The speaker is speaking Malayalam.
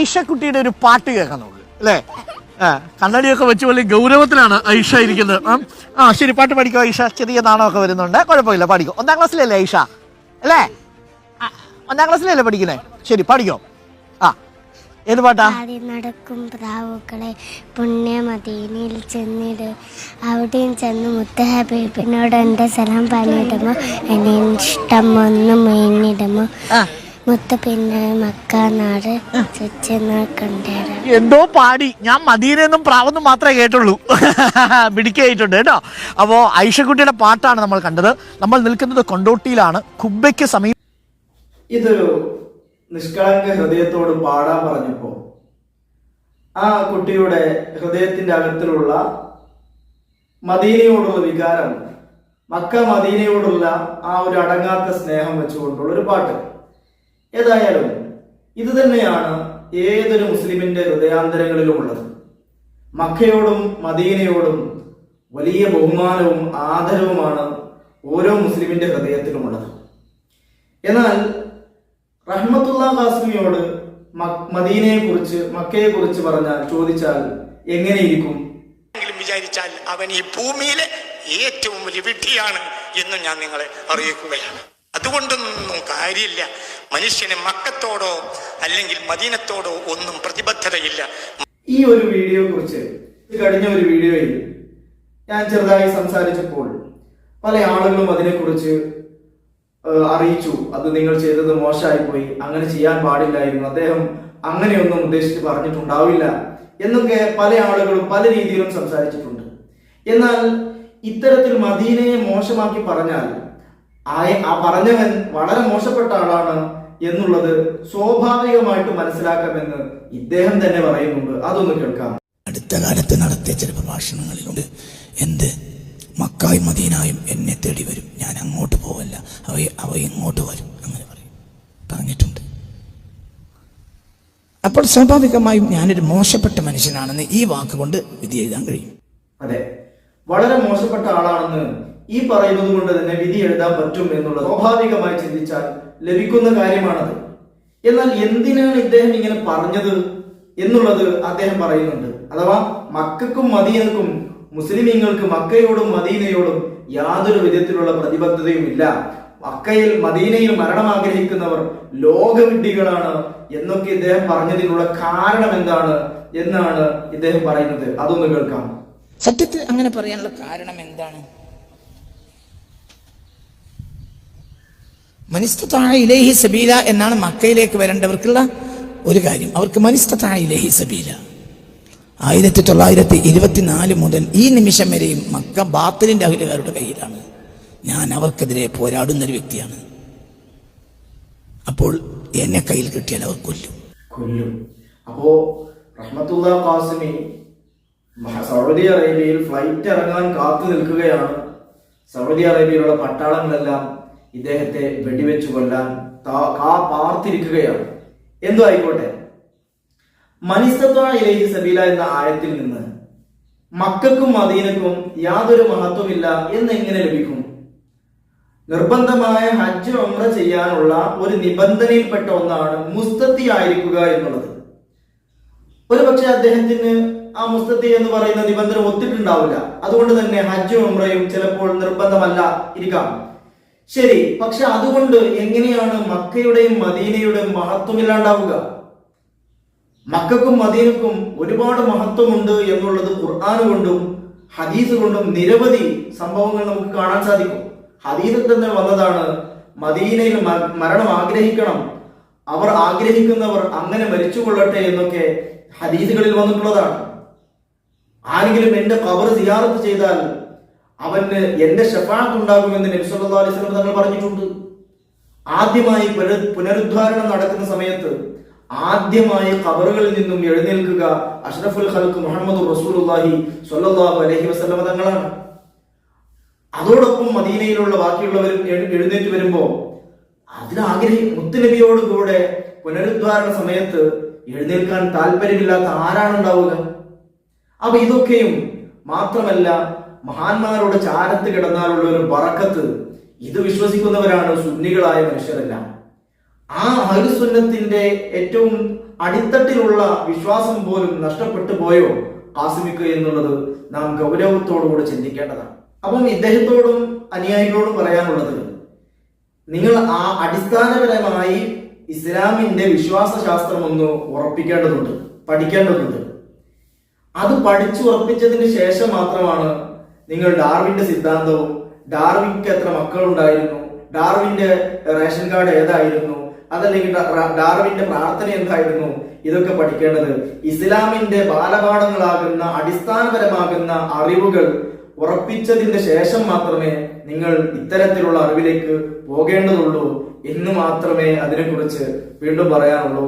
ഐഷക്കുട്ടിയുടെ ഒരു പാട്ട് കേൾക്കാം നമുക്ക് അല്ലേ? കണ്ണടിയൊക്കെ വെച്ച് പോലെ ഗൗരവത്തിലാണ് ഐഷ ഇരിക്കുന്നത്. ആ, ശരി പാട്ട് പഠിക്കോ ഐഷ? ചെറിയ നാണമൊക്കെ വരുന്നുണ്ട്. കുഴപ്പമില്ല പഠിക്കോ. ഒന്നാം ക്ലാസ്സിലല്ലേ ഐഷ? അല്ലേ? ഒന്നാം ക്ലാസ്സിലല്ലേ പഠിക്കുന്നേ? ശരി പഠിക്കോ. ആ ഏത് പാട്ടാ? നടക്കും പ്രാവുകളെ പുണ്യമദീനയിൽ ചെന്നിട്. അവിടെയും ചെന്ന് മുത്തഹബീബിനോട് എന്റെ സലാം പറഞ്ഞിടുമോ? എന്നെ ഇഷ്ടം ഒന്നും മേഞ്ഞിടുമോ? ആ മുത്ത പിന്നെ മക്ക നാട് എന്തോ പാടി. ഞാൻ മദീനെന്നും പ്രാവെന്നും മാത്രമേ കേട്ടുള്ളൂ. പിടിക്കായിട്ടുണ്ട് കേട്ടോ. അപ്പോൾ ഐഷക്കുട്ടിയുടെ പാട്ടാണ് നമ്മൾ കണ്ടത്. നമ്മൾ നിൽക്കുന്നത് കൊണ്ടോട്ടിയിലാണ്. കുബ്ബയ്ക്ക് സമീപം ഇതൊരു നിഷ്കളങ്ക ഹൃദയത്തോട് പാടാൻ പറഞ്ഞപ്പോ ആ കുട്ടിയുടെ ഹൃദയത്തിന്റെ അകത്തിലുള്ള മദീനയോടുള്ള വികാരം മക്ക മദീനയോടുള്ള ആ ഒരു അടങ്ങാത്ത സ്നേഹം വെച്ചുകൊണ്ടുള്ള ഒരു പാട്ട്. ഏതായാലും ഇത് തന്നെയാണ് ഏതൊരു മുസ്ലിമിന്റെ ഹൃദയാന്തരങ്ങളിലും ഉള്ളത്. മക്കയോടും മദീനയോടും വലിയ ബഹുമാനവും ആദരവുമാണ് ഓരോ മുസ്ലിമിന്റെ ഹൃദയത്തിലുമുള്ളത് എന്നാൽ റഹ്മത്തുള്ള ഖാസ്മിയോട് മദീനയെ കുറിച്ച് മക്കയെ കുറിച്ച് പറഞ്ഞാൽ ചോദിച്ചാൽ എങ്ങനെയിരിക്കും? വിചാരിച്ചാൽ അവൻ ഈ ഭൂമിയിലെ ഏറ്റവും വലിയ വിഡ്ഢിയാണ് എന്ന് ഞാൻ നിങ്ങളെ അറിയിക്കുകയാണ്. അതുകൊണ്ടൊന്നും കാര്യമില്ല. മനുഷ്യന് മക്കത്തോടോ അല്ലെങ്കിൽ മദീനത്തോടോ ഒന്നും പ്രതിബദ്ധതയില്ല. ഈ ഒരു വീഡിയോയെ കുറിച്ച് കഴിഞ്ഞ ഒരു വീഡിയോയിൽ ഞാൻ ചെറുതായി സംസാരിച്ചപ്പോൾ പല ആളുകളും അതിനെക്കുറിച്ച് അറിയിച്ചു. അത് നിങ്ങൾ ചെയ്തത് മോശമായി പോയി അങ്ങനെ ചെയ്യാൻ പാടില്ലായിരുന്നു. അദ്ദേഹം അങ്ങനെയൊന്നും ഉദ്ദേശിച്ച് പറഞ്ഞിട്ടുണ്ടാവില്ല എന്നൊക്കെ പല ആളുകളും പല രീതിയിലും സംസാരിച്ചിട്ടുണ്ട്. എന്നാൽ ഇത്തരത്തിൽ മദീനയെ മോശമാക്കി പറഞ്ഞാൽ ആ- ആ പറഞ്ഞവൻ വളരെ മോശപ്പെട്ട ആളാണ് എന്നുള്ളത് സ്വാഭാവികമായിട്ട് മനസ്സിലാക്കാമെന്ന് ഇദ്ദേഹം തന്നെ പറയുന്നുണ്ട്. അതൊന്ന് കേൾക്കാം. അടുത്ത കാലത്ത് നടത്തിയ ചില പ്രഭാഷണങ്ങളിലുണ്ട്. എന്ത്? മക്കായും മദീനായും എന്നെ തേടി വരും. ഞാൻ അങ്ങോട്ട് പോവല്ല. അവ അവ ഇങ്ങോട്ട് വരും. അങ്ങനെ പറയും. പറഞ്ഞിട്ടുണ്ട്. അപ്പോൾ സ്വാഭാവികമായും ഞാനൊരു മോശപ്പെട്ട മനുഷ്യനാണെന്ന് ഈ വാക്കുകൊണ്ട് വിധി എഴുതാൻ കഴിയും. അതെ. വളരെ മോശപ്പെട്ട ആളാണെന്ന് ഈ പറയുന്നത് കൊണ്ട് തന്നെ വിധി എഴുതാൻ പറ്റും എന്നുള്ളത് സ്വാഭാവികമായി ചിന്തിച്ചാൽ ലഭിക്കുന്ന കാര്യമാണത്. എന്നാൽ എന്തിനാണ് ഇദ്ദേഹം ഇങ്ങനെ പറഞ്ഞത് എന്നുള്ളത് അദ്ദേഹം പറയുന്നുണ്ട്. അഥവാ മക്കൾക്കും മദീനക്കും മുസ്ലിമീങ്ങൾക്ക് മക്കയോടും മദീനയോടും യാതൊരു വിധത്തിലുള്ള പ്രതിബദ്ധതയും ഇല്ല മക്കയിൽ മദീനയിൽ മരണം ആഗ്രഹിക്കുന്നവർ ലോകവിഡ്ഢികളാണ് എന്നൊക്കെ ഇദ്ദേഹം പറഞ്ഞതിനുള്ള കാരണം എന്താണ് എന്നാണ് ഇദ്ദേഹം പറയുന്നത്. അതൊന്ന് കേൾക്കാം. സത്യത്തിൽ അങ്ങനെ പറയാനുള്ള കാരണം എന്താണ്? മനിസ്തത്തായ ഇലേഹി സബീല എന്നാണ് മക്കയിലേക്ക് വരേണ്ടവർക്കുള്ള ഒരു കാര്യം. അവർക്ക് മനിസ്തത്തായ ഇലേഹി സബീല. ആയിരത്തി തൊള്ളായിരത്തി ഇരുപത്തിനാല് മുതൽ ഈ നിമിഷം വരെയും മക്ക ബാത്തലിന്റെ അഖിലുകാരുടെ കയ്യിലാണ്. ഞാൻ അവർക്കെതിരെ പോരാടുന്ന ഒരു വ്യക്തിയാണ്. അപ്പോൾ എന്നെ കയ്യിൽ കിട്ടിയാൽ അവർ കൊല്ലും. കൊല്ലും. അപ്പോ റഹ്മത്തുള്ള മഹ- സൗദി അറേബ്യയിൽ ഫ്ലൈറ്റ് ഇറങ്ങാൻ കാത്തു നിൽക്കുകയാണ്. സൗദി അറേബ്യയിലുള്ള പട്ടാളങ്ങളെല്ലാം ഇദ്ദേഹത്തെ വെടിവെച്ചു കൊല്ലാൻ കാ പാർത്തിരിക്കുകയാണ്. എന്തോ ആയിക്കോട്ടെ. മനിസ്തത്വ സബീല എന്ന ആയത്തിൽ നിന്ന് മക്കൾക്കും മദീനക്കും യാതൊരു മഹത്വമില്ല എന്നെങ്ങനെ ലഭിക്കും? നിർബന്ധമായ ഹജ്ജ് ഉംറ ചെയ്യാനുള്ള ഒരു നിബന്ധനയിൽപ്പെട്ട ഒന്നാണ് മുസ്തത്തി ആയിരിക്കുക എന്നുള്ളത്. ഒരു പക്ഷെ അദ്ദേഹത്തിന് ആ മുസ്തത്തി എന്ന് പറയുന്ന നിബന്ധന ഒത്തിട്ടുണ്ടാവില്ല. അതുകൊണ്ട് തന്നെ ഹജ്ജും ഉംറയും ചിലപ്പോൾ നിർബന്ധമല്ല ഇരിക്കാം. ശരി പക്ഷെ അതുകൊണ്ട് എങ്ങനെയാണ് മക്കയുടെയും മദീനയുടെയും മഹത്വമില്ലാണ്ടാവുക മക്കൾക്കും മദീനക്കും ഒരുപാട് മഹത്വമുണ്ട് എന്നുള്ളത് ഖുർആൻ കൊണ്ടും ഹദീസ് കൊണ്ടും നിരവധി സംഭവങ്ങൾ നമുക്ക് കാണാൻ സാധിക്കും. ഹദീസിൽ തന്നെ വന്നതാണ് മദീനയിൽ മരണം ആഗ്രഹിക്കണം. അവർ ആഗ്രഹിക്കുന്നവർ അങ്ങനെ മരിച്ചുകൊള്ളട്ടെ എന്നൊക്കെ ഹദീസുകളിൽ വന്നിട്ടുള്ളതാണ്. ആരെങ്കിലും എന്റെ കബർ സിയാറത്ത് ചെയ്താൽ അവന് എന്റെ ഷഫാത്ത് ഉണ്ടാകുമെന്ന് നബി സല്ലല്ലാഹു അലൈഹി തങ്ങൾ പറഞ്ഞിട്ടുണ്ട്. ആദ്യമായി പുന- പുനരുദ്ധാരണം നടക്കുന്ന സമയത്ത് ആദ്യമായി കബറുകളിൽ നിന്നും എഴുന്നേൽക്കുക അഷ്റഫുൽ ഖൽക്ക് മുഹമ്മദ് റസൂലുള്ളാഹി സ്വല്ലല്ലാഹു അലൈഹി വസല്ലം തങ്ങളാണ്. അതോടൊപ്പം മദീനയിലുള്ള ബാക്കിയുള്ളവരും എഴു- എഴുന്നേറ്റ് വരുമ്പോ അതിനാഗ്രഹി മുത്തുനബിയോട് കൂടെ പുനരുദ്ധാരണ സമയത്ത് എഴുന്നേൽക്കാൻ താല്പര്യമില്ലാത്ത ആരാണ് ഉണ്ടാവുക? അപ്പൊ ഇതൊക്കെയും മാത്രമല്ല മഹാന്മാരുടെ ചാരത്ത് കിടന്നാലുള്ള ഒരു പറക്കത്ത് ഇത് വിശ്വസിക്കുന്നവരാണ് സുന്നികളായ മനുഷ്യരെല്ലാം. ആ ഹരിസുന്നത്തിന്റെ ഏറ്റവും അടിത്തട്ടിലുള്ള വിശ്വാസം പോലും നഷ്ടപ്പെട്ടു പോയോ ആസിമിക്ക് എന്നുള്ളത് നാം ഗൗരവത്തോടുകൂടെ ചിന്തിക്കേണ്ടതാണ്. അപ്പം ഇദ്ദേഹത്തോടും അനുയായികളോടും പറയാനുള്ളത് നിങ്ങൾ ആ അടിസ്ഥാനപരമായി ഇസ്ലാമിന്റെ വിശ്വാസ ശാസ്ത്രം ഒന്ന് ഉറപ്പിക്കേണ്ടതുണ്ട് പഠിക്കേണ്ടതുണ്ട്. അത് പഠിച്ചു ഉറപ്പിച്ചതിന് ശേഷം മാത്രമാണ് നിങ്ങൾ ഡാർവിന്റെ സിദ്ധാന്തവും ഡാർവിക്ക് എത്ര മക്കൾ ഉണ്ടായിരുന്നു ഡാർവിന്റെ റേഷൻ കാർഡ് ഏതായിരുന്നു അതല്ലെങ്കിൽ ഡാർവിന്റെ പ്രാർത്ഥന എന്തായിരുന്നു ഇതൊക്കെ പഠിക്കേണ്ടത്. ഇസ്ലാമിന്റെ ബാലപാഠങ്ങളാകുന്ന അടിസ്ഥാനപരമാകുന്ന അറിവുകൾ ഉറപ്പിച്ചതിന്റെ ശേഷം മാത്രമേ നിങ്ങൾ ഇത്തരത്തിലുള്ള അറിവിലേക്ക് പോകേണ്ടതുള്ളൂ എന്ന് മാത്രമേ അതിനെക്കുറിച്ച് വീണ്ടും പറയാനുള്ളൂ.